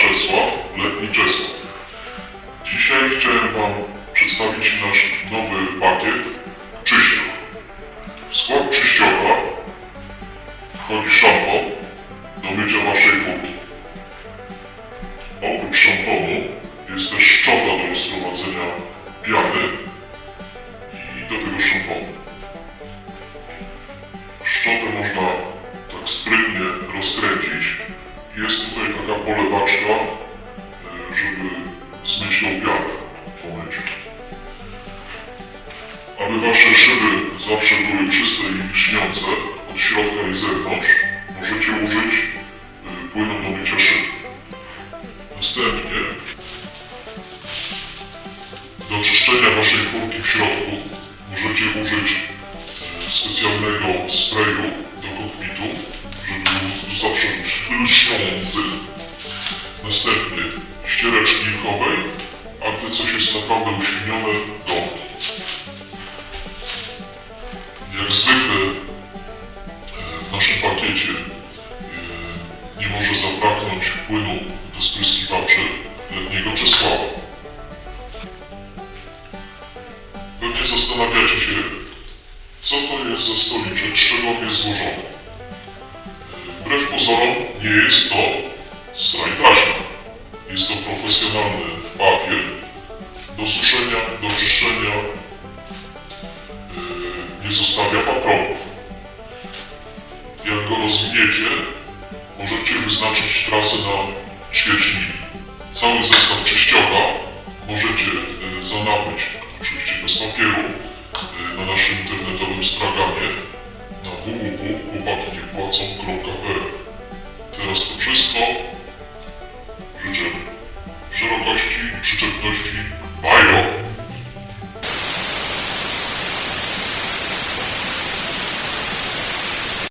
Czesław, letni Czesław. Dzisiaj chciałem Wam przedstawić nasz nowy pakiet czyściok. W skład czyścioka wchodzi szampon do mycia Waszej włóki. Oprócz szamponu jest też szczota do rozprowadzenia piany i do tego szamponu. Szczotę można tak sprytnie rozkręcić, jest tutaj taka polewaczka, e, żeby zmyć tą pianę, pomyć. Aby wasze szyby zawsze były czyste i lśniące od środka i zewnątrz, możecie użyć e, płynu do mycia szyb. Następnie do czyszczenia waszej furki w środku możecie użyć e, specjalnego sprayu zawsze lśniący. Następnie ściereczki ilkowej, a gdy coś jest naprawdę uświenione, gąb. Jak zwykle e, w naszym pakiecie e, nie może zabraknąć płynu do spryskiwaczy letniego czy słaba. Pewnie zastanawiacie się, co to jest za stoliczek, z czego on jest złożony. Pozorom nie jest to straj taśma. Jest to profesjonalny papier do suszenia, do czyszczenia. e, Nie zostawia paprotów. Jak go rozwiniecie, możecie wyznaczyć trasę na mili. Cały zestaw czyściocha możecie e, zamawiać, oczywiście bez papieru, e, na naszym internetowym straganie wszystko. Życzę szerokości i przyczepności